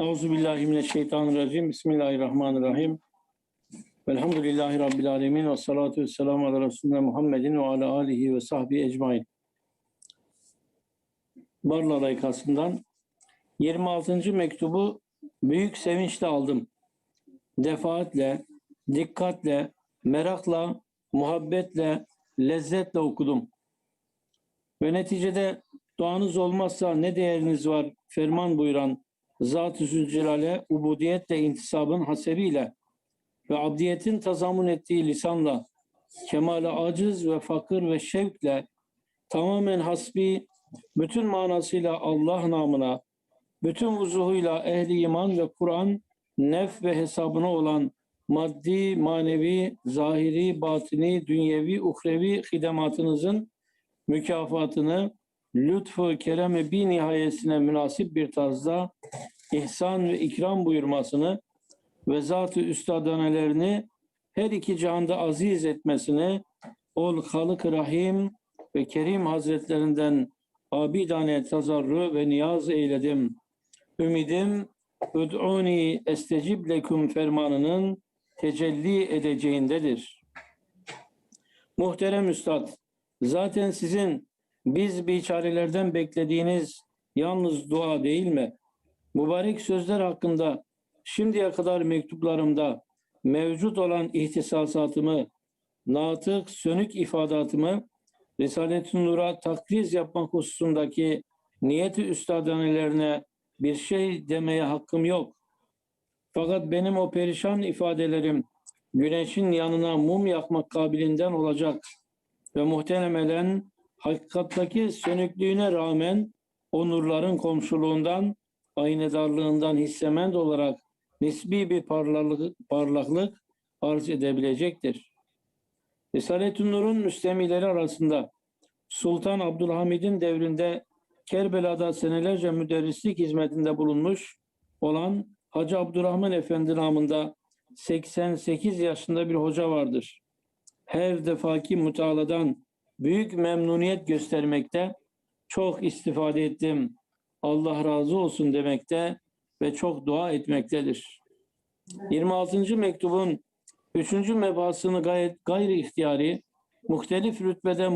Euzu billahi mineşşeytanirracim. Bismillahirrahmanirrahim. Velhamdülillahi rabbil alamin ve salatu vesselamu ala resulina Muhammedin ve ala alihi ve sahbihi ecmaîn. Barla Raykası'ndan 26. mektubu büyük sevinçle aldım. Defaatle, dikkatle, merakla, muhabbetle, lezzetle okudum. Ve neticede duanız olmazsa ne değeriniz var ferman buyuran Zat-ı Zülcelal'e ubudiyetle intisabın hasebiyle ve abdiyetin tazamun ettiği lisanla kemale aciz ve fakir ve şevkle tamamen hasbi bütün manasıyla Allah namına bütün vuzuhuyla ehli iman ve Kur'an nef ve hesabına olan maddi, manevi, zahiri, batini, dünyevi, uhrevi hidematınızın mükafatını lütfu keremi bir nihayesine münasip bir tarzda ihsan ve ikram buyurmasını ve zat-ı üstadanelerini her iki cihanda aziz etmesini ol halık rahim ve kerim hazretlerinden abidane tazarru ve niyaz eyledim. Ümidim Üd'uni estecib leküm fermanının tecelli edeceğindedir. Muhterem Üstad, zaten sizin biz biçarelerden beklediğiniz yalnız dua değil mi? Mübarek sözler hakkında şimdiye kadar mektuplarımda mevcut olan ihtisasatımı, natık, sönük ifadatımı Risalet-i Nur'a takriz yapmak hususundaki niyeti üstadanelerine bir şey demeye hakkım yok. Fakat benim o perişan ifadelerim güneşin yanına mum yakmak kabilinden olacak ve muhtemelen hakikattaki sönüklüğüne rağmen o nurların komşuluğundan, aynedarlığından hissemend olarak nisbi bir parlaklık, parlaklık arz edebilecektir. Risalet-i Nur'un müstemileri arasında Sultan Abdülhamid'in devrinde Kerbela'da senelerce müderrislik hizmetinde bulunmuş olan Hacı Abdurrahman Efendi namında 88 yaşında bir hoca vardır. Her defaki mutaladan büyük memnuniyet göstermekte, çok istifade ettim, Allah razı olsun demekte ve çok dua etmektedir. 26. mektubun 3. mebasını gayet gayri ihtiyari, muhtelif rütbede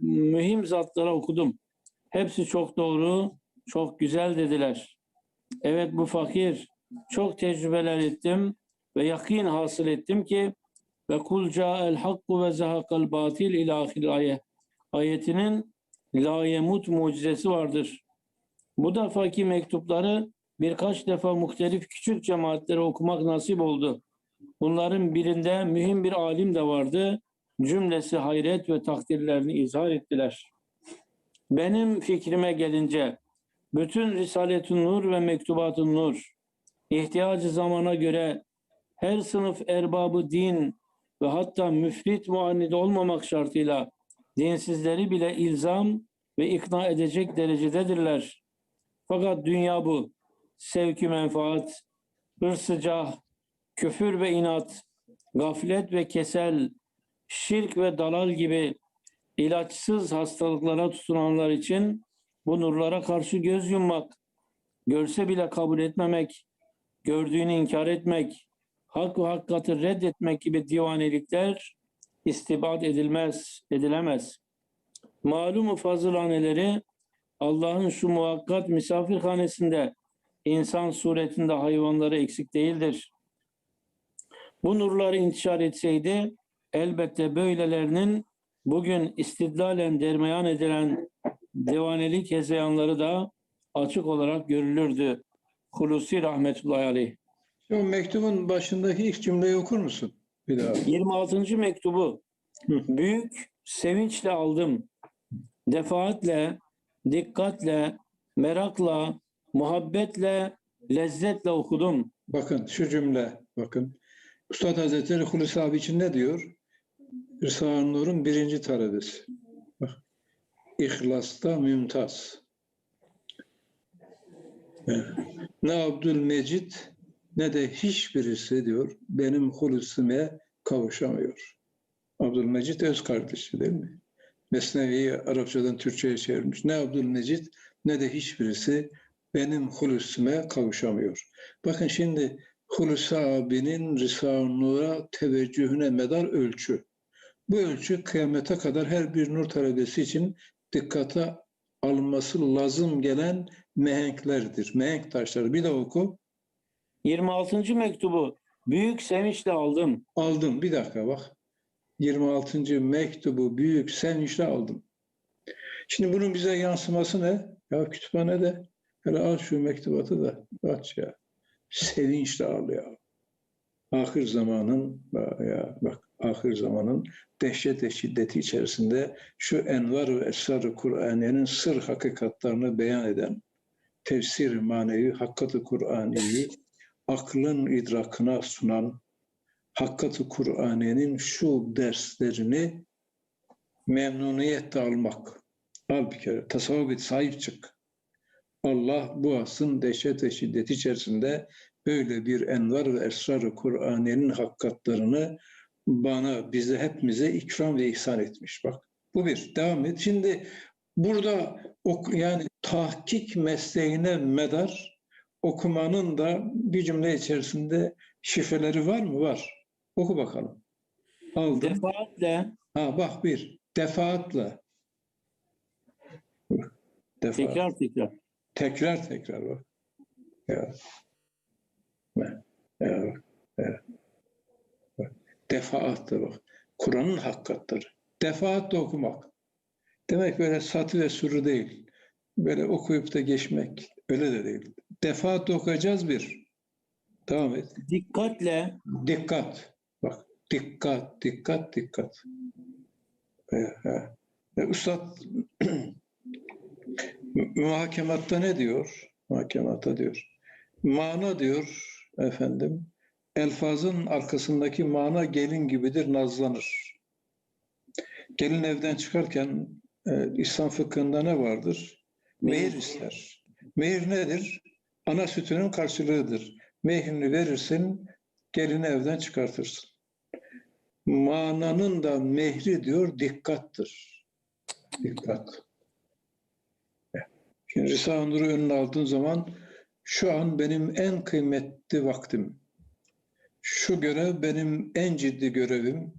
mühim zatlara okudum. Hepsi çok doğru, çok güzel dediler. Evet bu fakir, çok tecrübeler ettim ve yakin hasıl ettim ki ve kul ca'el hakku ve zahakal batil ila ahir ayet. Ayetinin la yemut mucizesi vardır. Bu defaki mektupları birkaç defa muhtelif küçük cemaatlere okumak nasip oldu. Bunların birinde mühim bir alim de vardı. Cümlesi hayret ve takdirlerini izhar ettiler. Benim fikrime gelince bütün Risalet-i Nur ve Mektubat-ı Nur ihtiyacı zamana göre her sınıf erbabı din ve hatta müfrit muannid olmamak şartıyla dinsizleri bile ilzam ve ikna edecek derecededirler. Fakat dünya bu. Sevki menfaat, hırsı cah, küfür ve inat, gaflet ve kesel, şirk ve dalal gibi ilaçsız hastalıklara tutunanlar için bu nurlara karşı göz yummak, görse bile kabul etmemek, gördüğünü inkar etmek, hak ve hakikati reddetmek gibi divanelikler istibat edilmez, edilemez. Malum fazılaneleri Allah'ın şu muhakkat misafirhanesinde insan suretinde hayvanları eksik değildir. Bu nurları intişar etseydi elbette böylelerinin bugün istidlalen dermeyan edilen divanelik hezeyanları da açık olarak görülürdü. Hulusi rahmetullahi aleyh. Şimdi mektubun başındaki ilk cümleyi okur musun? Bir daha. 26. mektubu Hı. büyük sevinçle aldım. Defaatle, dikkatle, merakla, muhabbetle, lezzetle okudum. Bakın şu cümle. Bakın. Üstad Hazretleri Hulusi abi için ne diyor? Risale-i Nur'un birinci talebesi. Bak. İhlasta mümtaz. Ne Abdülmecid ne de hiçbirisi diyor benim Hulusi'me kavuşamıyor. Abdülmecid öz kardeşi değil mi? Mesnevi'yi Arapçadan Türkçe'ye çevirmiş. Ne Abdülmecid ne de hiçbirisi benim Hulusi'me kavuşamıyor. Bakın şimdi Hulusi abinin Risale-i teveccühüne medar ölçü. Bu ölçü kıyamete kadar her bir nur talebesi için dikkate alınması lazım gelen mehenklerdir. Mehenk taşları. Bir de oku. 26. mektubu büyük sevinçle aldım. Aldım. Bir dakika bak. 26. mektubu büyük sevinçle aldım. Şimdi bunun bize yansıması ne? Ya kütüphanede hele al şu mektubatı da aç ya. Sevinçle al ya. Ahir zamanın ya bak ahir zamanın dehşet şiddeti içerisinde şu envar ve esrar-ı Kur'aniyenin sır hakikatlarını beyan eden tefsir manevi hakkat-ı Kur'aniyi aklın idrakına sunan Hakkat-ı Kur'aniyenin şu derslerini memnuniyetle almak. Al bir kere. Tasavvuf et, sahip çık. Allah bu asrın dehşet ve şiddet içerisinde böyle bir envar ve esrar-ı Kur'aniyenin hakikatlarını bana, bize, hepimize ikram ve ihsan etmiş. Bak bu bir. Devam et. Şimdi burada yani tahkik mesleğine medar okumanın da bir cümle içerisinde şifreleri var mı? Var. Oku bakalım. Aldım. Defaatle Ha bak bir. Defaatle. Defaat. tekrar tekrar. Tekrar tekrar bak. Ya. Ya, ya. Defaatle bak. Kur'an'ın hakikatleri. Defaatle okumak. Demek böyle satı ve sürü değil. Böyle okuyup da geçmek. Öyle de değil. Defaatle okuyacağız bir. Devam et. Dikkatle Dikkat. Bak dikkat, dikkat, dikkat. E, e, Üstad muhakematta ne diyor? Muhakematta diyor. Mana diyor efendim. Elfazın arkasındaki mana gelin gibidir, nazlanır. Gelin evden çıkarken e, İslam fıkhında ne vardır? Mehir ister. Mehir nedir? Ana sütünün karşılığıdır. Mehrini verirsin, gelini evden çıkartırsın. Mananın da mehri diyor dikkattır. Dikkat. Şimdi Risale-i Nur'u önüne aldığın zaman şu an benim en kıymetli vaktim. Şu görev benim en ciddi görevim.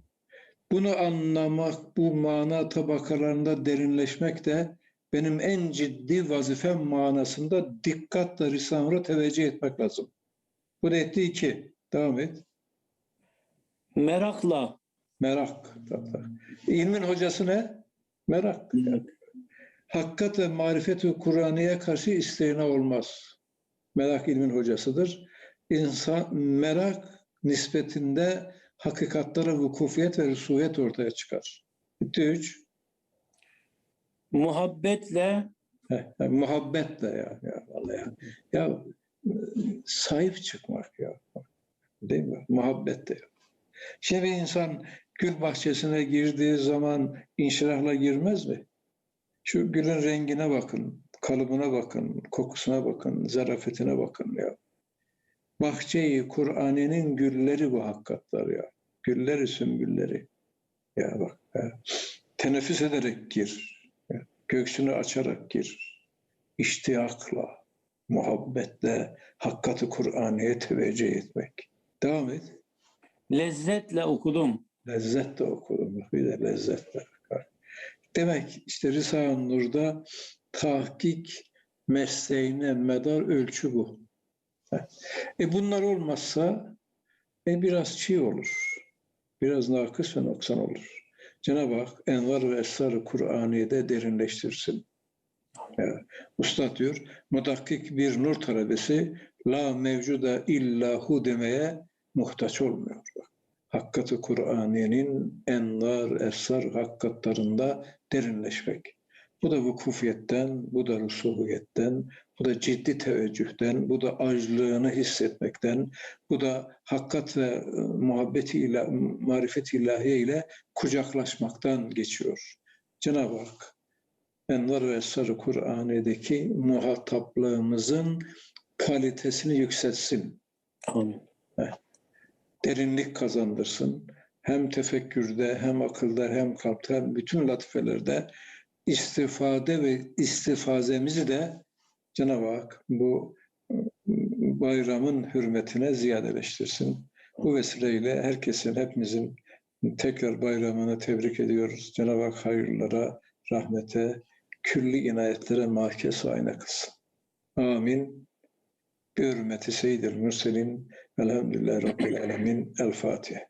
Bunu anlamak, bu mana tabakalarında derinleşmek de benim en ciddi vazifem manasında dikkatle Risale-i Nur'a teveccüh etmek lazım. Bu da etti iki. Devam et. merakla Merak. İlmin hocası ne? Merak. Hakikat ve marifet-i Kur'an'ya karşı isteğine olmaz. Merak ilmin hocasıdır. İnsan merak nispetinde hakikatlara vukufiyet ve rüsuviyet ortaya çıkar. Bitti üç. Muhabbetle muhabbetle ya. Ya, vallahi ya. ya sahip çıkmak ya. Değil mi? Muhabbetle. ya. Şimdi insan gül bahçesine girdiği zaman inşirahla girmez mi? Şu gülün rengine bakın, kalıbına bakın, kokusuna bakın, zarafetine bakın ya. Bahçeyi Kur'an'ın gülleri bu hakikatler ya. Gülleri, sümbülleri. Ya bak. Ya. Teneffüs ederek gir. Göğsünü açarak gir. İştiyakla, muhabbetle, hakikati Kur'an'ya teveccüh etmek. Devam et. lezzetle okudum. Lezzetle okudum. Bir de lezzetle. Demek işte Risale-i Nur'da tahkik mesleğine medar ölçü bu. E bunlar olmazsa e biraz çiğ olur. Biraz nakıs ve noksan olur. Cenab-ı Hak envar ve esrar-ı Kur'aniye'de derinleştirsin. Yani, Usta diyor, mudakkik bir nur talebesi la mevcuda illahu demeye muhtaç olmuyor. Hakkat-ı Kur'aniye'nin envar, esrar hakikatlarında derinleşmek. Bu da vukufiyetten, bu da rusuhiyetten, bu da ciddi teveccühten, bu da aclığını hissetmekten, bu da hakkat ve e, muhabbeti ile, marifet ilahiye ile kucaklaşmaktan geçiyor. Cenab-ı Hak Envar ve Esrar-ı Kur'an'daki muhataplığımızın kalitesini yükseltsin. Amin. Derinlik kazandırsın. Hem tefekkürde, hem akılda, hem kalpte, hem bütün latifelerde istifade ve istifazemizi de Cenab-ı Hak bu e, bayramın hürmetine ziyadeleştirsin. Bu vesileyle herkesin, hepimizin tekrar bayramını tebrik ediyoruz. Cenab-ı Hak hayırlara, rahmete, külli inayetlere mahkes ayna kılsın. Amin. Bir hürmeti seyyidil mürselin. Velhamdülillahi Rabbil alemin. El Fatiha.